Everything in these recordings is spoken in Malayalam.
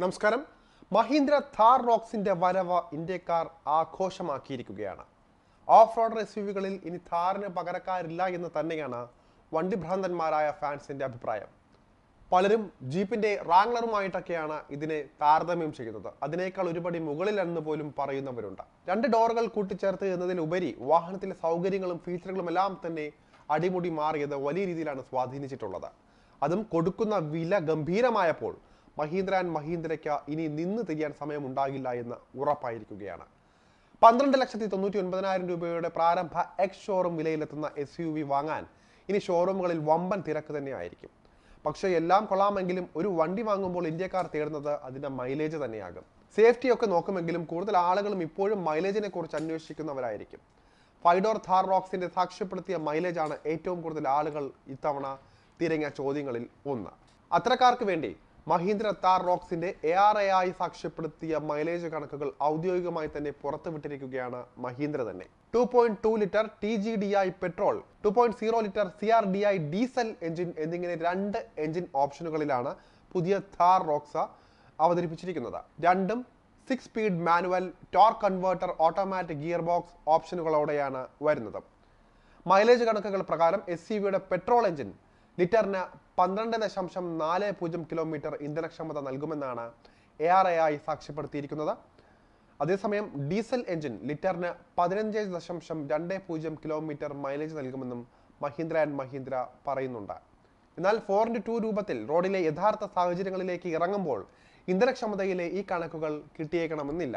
നമസ്കാരം. മഹീന്ദ്ര താർ റോക്സിന്റെ വരവ് ഇന്ത്യക്കാർ ആഘോഷമാക്കിയിരിക്കുകയാണ്. ഓഫ് റോഡ് എസ് ഇനി താറിന് പകരക്കാരില്ല എന്ന് തന്നെയാണ് വണ്ടി ഭ്രാന്തന്മാരായ ഫാൻസിന്റെ അഭിപ്രായം. പലരും ജീപ്പിന്റെ റാങ്ലറുമായിട്ടൊക്കെയാണ് ഇതിനെ താരതമ്യം ചെയ്യുന്നത്. അതിനേക്കാൾ ഒരുപടി മുകളിലെന്ന് പോലും പറയുന്നവരുണ്ട്. രണ്ട് ഡോറുകൾ കൂട്ടിച്ചേർത്ത് എന്നതിലുപരി വാഹനത്തിലെ സൗകര്യങ്ങളും ഫീച്ചറുകളും എല്ലാം തന്നെ അടിമുടി മാറിയത് വലിയ രീതിയിലാണ് സ്വാധീനിച്ചിട്ടുള്ളത്. അതും കൊടുക്കുന്ന വില ഗംഭീരമായപ്പോൾ മഹീന്ദ്ര ആൻഡ് മഹീന്ദ്രയ്ക്ക് ഇനി നിന്ന് തിരിയാൻ സമയമുണ്ടാകില്ല എന്ന് ഉറപ്പായിരിക്കുകയാണ്. പന്ത്രണ്ട് ലക്ഷത്തി തൊണ്ണൂറ്റി ഒൻപതിനായിരം രൂപയുടെ പ്രാരംഭ എക്സ് ഷോറൂം വിലയിലെത്തുന്ന എസ് യു വി വാങ്ങാൻ ഇനി ഷോറൂമുകളിൽ വമ്പൻ തിരക്ക് തന്നെയായിരിക്കും. പക്ഷേ എല്ലാം കൊള്ളാമെങ്കിലും ഒരു വണ്ടി വാങ്ങുമ്പോൾ ഇന്ത്യക്കാർ തേടുന്നത് അതിന്റെ മൈലേജ് തന്നെയാകും. സേഫ്റ്റി ഒക്കെ നോക്കുമെങ്കിലും കൂടുതൽ ആളുകളും ഇപ്പോഴും മൈലേജിനെ കുറിച്ച് അന്വേഷിക്കുന്നവരായിരിക്കും. ഫൈഡോർ ഥാർ റോക്സിന്റെ സാക്ഷ്യപ്പെടുത്തിയ മൈലേജ് ആണ് ഏറ്റവും കൂടുതൽ ആളുകൾ ഇത്തവണ തിരങ്ങിയ ചോദ്യങ്ങളിൽ ഒന്ന്. അത്തരക്കാർക്ക് വേണ്ടി മഹീന്ദ്ര താർ റോക്സിന്റെ എ ആർ എ ആയി സാക്ഷ്യപ്പെടുത്തിയ മൈലേജ് കണക്കുകൾ ഔദ്യോഗികമായി തന്നെ പുറത്തുവിട്ടിരിക്കുകയാണ് മഹീന്ദ്ര തന്നെ. Two point two litre T G D I petrol two point zero litre C R D I diesel engine എന്നിങ്ങനെ രണ്ട് എഞ്ചിൻ ഓപ്ഷനുകളിലാണ് പുതിയ താർ റോക്സ അവതരിപ്പിച്ചിരിക്കുന്നത്. രണ്ടും six speed manual torque converter automatic gear box ഓപ്ഷനുകളോടെയാണ് വരുന്നത്. മൈലേജ് കണക്കുകൾ പ്രകാരം എസ് സി വിയുടെ പെട്രോൾ എഞ്ചിൻ ലിറ്ററിന് പന്ത്രണ്ട് ദശാംശം നാല് പൂജ്യം കിലോമീറ്റർ ഇന്ധനക്ഷമത നൽകുമെന്നാണ് എ ആർ എ ആയി സാക്ഷ്യപ്പെടുത്തിയിരിക്കുന്നത്. അതേസമയം ഡീസൽ എഞ്ചിൻ ലിറ്ററിന് പതിനഞ്ച് ദശാംശം രണ്ട് പൂജ്യം കിലോമീറ്റർ മൈലേജ് നൽകുമെന്നും മഹീന്ദ്ര ആൻഡ് മഹീന്ദ്ര പറയുന്നുണ്ട്. എന്നാൽ ഫോർ ഇന്റു ടു രൂപത്തിൽ റോഡിലെ യഥാർത്ഥ സാഹചര്യങ്ങളിലേക്ക് ഇറങ്ങുമ്പോൾ ഇന്ധനക്ഷമതയിലെ ഈ കണക്കുകൾ കിട്ടിയേക്കണമെന്നില്ല.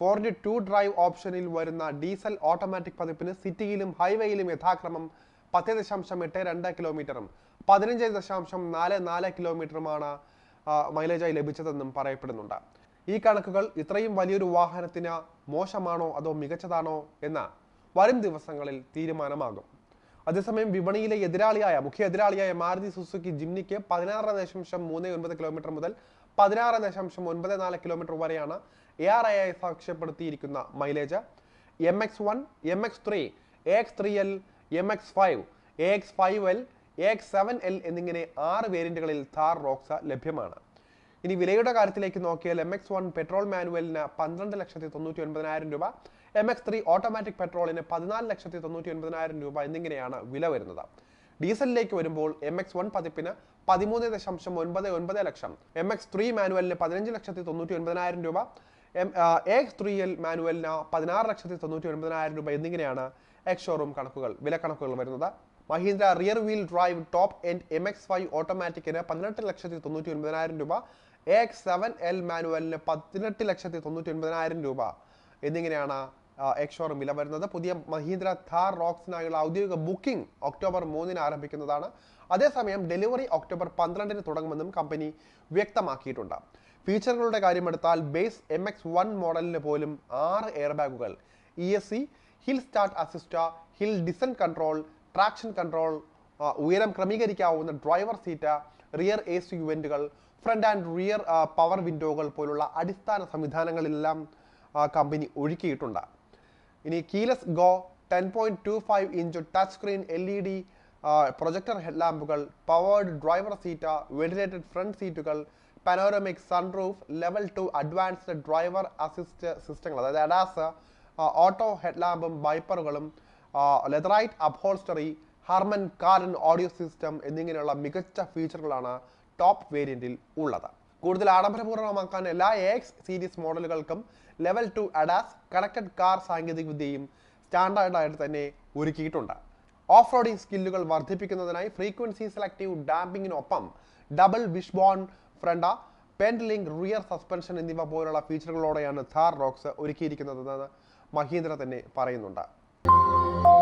ഫോർ ഇന്റു ടു ഡ്രൈവ് ഓപ്ഷനിൽ വരുന്ന ഡീസൽ ഓട്ടോമാറ്റിക് പതിപ്പിന് സിറ്റിയിലും ഹൈവേയിലും യഥാക്രമം പത്ത് ദശാംശം എട്ട് രണ്ട് കിലോമീറ്ററും പതിനഞ്ച് ദശാംശം നാല് നാല് കിലോമീറ്ററുമാണ് മൈലേജായി ലഭിച്ചതെന്നും പറയപ്പെടുന്നുണ്ട്. ഈ കണക്കുകൾ ഇത്രയും വലിയൊരു വാഹനത്തിന് മോശമാണോ അതോ മികച്ചതാണോ എന്ന വരും ദിവസങ്ങളിൽ തീരുമാനമാകും. അതേസമയം വിപണിയിലെ എതിരാളിയായ മുഖ്യ എതിരാളിയായ മാരുതി സുസുക്കി ജിംനിക്ക് പതിനാറ് ദശാംശം മൂന്ന് ഒൻപത് കിലോമീറ്റർ മുതൽ പതിനാറ് ദശാംശം ഒൻപത് നാല് കിലോമീറ്റർ വരെയാണ് എ ആർ ഐ ആയി സാക്ഷ്യപ്പെടുത്തിയിരിക്കുന്ന mileage. M X one M X three A X three L M X five A X five L A X seven L എന്നിങ്ങനെ ആറ് വേരിയന്റുകളിൽ താർ റോക്സ ലഭ്യമാണ്. ഇനി വിലയുടെ കാര്യത്തിലേക്ക് നോക്കിയാൽ എം എക്സ് വൺ പെട്രോൾ മാനുവലിന് പന്ത്രണ്ട് ലക്ഷത്തി തൊണ്ണൂറ്റി ഒൻപതിനായിരം രൂപ എം എക്സ് ത്രീ ഓട്ടോമാറ്റിക് പെട്രോളിന് പതിനാല് ലക്ഷത്തി തൊണ്ണൂറ്റി ഒൻപതിനായിരം രൂപ എന്നിങ്ങനെയാണ് വില വരുന്നത്. ഡീസലിലേക്ക് വരുമ്പോൾ എം എക്സ് വൺ പതിപ്പിന് പതിമൂന്ന് ദശാംശം ഒൻപത് ഒൻപത് ലക്ഷം എം എക്സ് ത്രീ മാനുവലിന് പതിനഞ്ച് ലക്ഷത്തി തൊണ്ണൂറ്റി ഒൻപതിനായിരം രൂപ എം എക്സ് ത്രീ എൽ മാനുവലിന് പതിനാറ് ലക്ഷത്തി തൊണ്ണൂറ്റി ഒൻപതിനായിരം രൂപ എന്നിങ്ങനെയാണ് എക്സ് ഷോറൂം കണക്കുകൾ വില കണക്കുകൾ വരുന്നത്. Mahindra rear wheel drive top end M X five ഓട്ടോമാറ്റിക്കിന് പതിനെട്ട് ലക്ഷത്തി തൊണ്ണൂറ്റി ഒൻപതിനായിരം രൂപ എ എക്സ് സെവൻ എൽ മാനുവലിന് പതിനെട്ട് ലക്ഷത്തി തൊണ്ണൂറ്റി ഒൻപതിനായിരം രൂപ. എന്നിങ്ങനെയാണ് എക്സോറും വില വരുന്നത് പുതിയ മഹീന്ദ്ര ഥാർ റോക്സിനായുള്ള ഔദ്യോഗിക ബുക്കിംഗ് ഒക്ടോബർ മൂന്നിന് ആരംഭിക്കുന്നതാണ്. അതേസമയം ഡെലിവറി ഒക്ടോബർ പന്ത്രണ്ടിന് തുടങ്ങുമെന്നും കമ്പനി വ്യക്തമാക്കിയിട്ടുണ്ട്. ഫീച്ചറുകളുടെ കാര്യമെടുത്താൽ ബേസ് എം എക്സ് വൺ മോഡലിന് പോലും ആറ് എയർ ബാഗുകൾ E S C hill start assist hill descent control traction control ഉയരം ക്രമീകരിക്കാവുന്ന driver seat rear A C യുവന്റുകൾ front and rear power വിൻഡോകൾ പോലുള്ള അടിസ്ഥാന സംവിധാനങ്ങളെല്ലാം കമ്പനി ഒഴുക്കിയിട്ടുണ്ട്. ഇനി keyless go ten point two five inch touch screen L E D projector ഹെഡ്ലാമ്പുകൾ powered driver seat ventilated front സീറ്റുകൾ panoramic sunroof level two advanced driver assist സിസ്റ്റങ്ങൾ അതായത് അഡാസ് ഓട്ടോ ഹെഡ്ലാമ്പും ബൈപ്പറുകളും leatherette upholstery Harman Kardon audio system എന്നിങ്ങനെയുള്ള മികച്ച ഫീച്ചറുകളാണ് ടോപ്പ് വേരിയന്റിൽ ഉള്ളത്. കൂടുതൽ ആഡംബരപൂർണമാക്കാൻ എല്ലാ X series മോഡലുകൾക്കും level two ADAS connected car സാങ്കേതികവിദ്യയും സ്റ്റാൻഡേർഡായിട്ട് തന്നെ ഒരുക്കിയിട്ടുണ്ട്. ഓഫ് റോഡിംഗ് സ്കില്ലുകൾ വർദ്ധിപ്പിക്കുന്നതിനായി ഫ്രീക്വൻസി സെലക്റ്റീവ് ഡാമ്പിങ്ങിനൊപ്പം double wishbone front പെൻഡലിംഗ് rear suspension എന്നിവ പോലുള്ള ഫീച്ചറുകളോടെയാണ് ഥാർ റോക്സ് ഒരുക്കിയിരിക്കുന്നതെന്ന് മഹീന്ദ്ര തന്നെ പറയുന്നുണ്ട്.